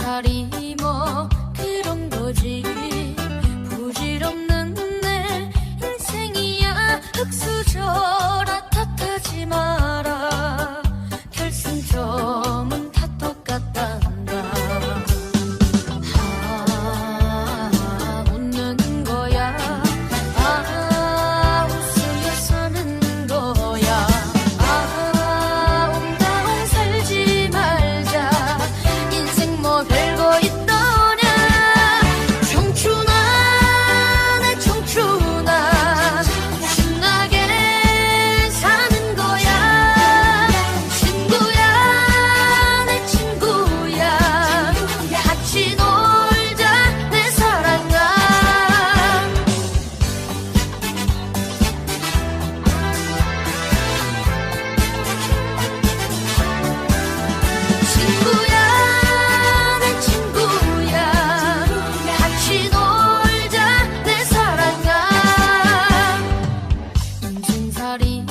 살이 뭐 그런 거지. 부질없는 종살이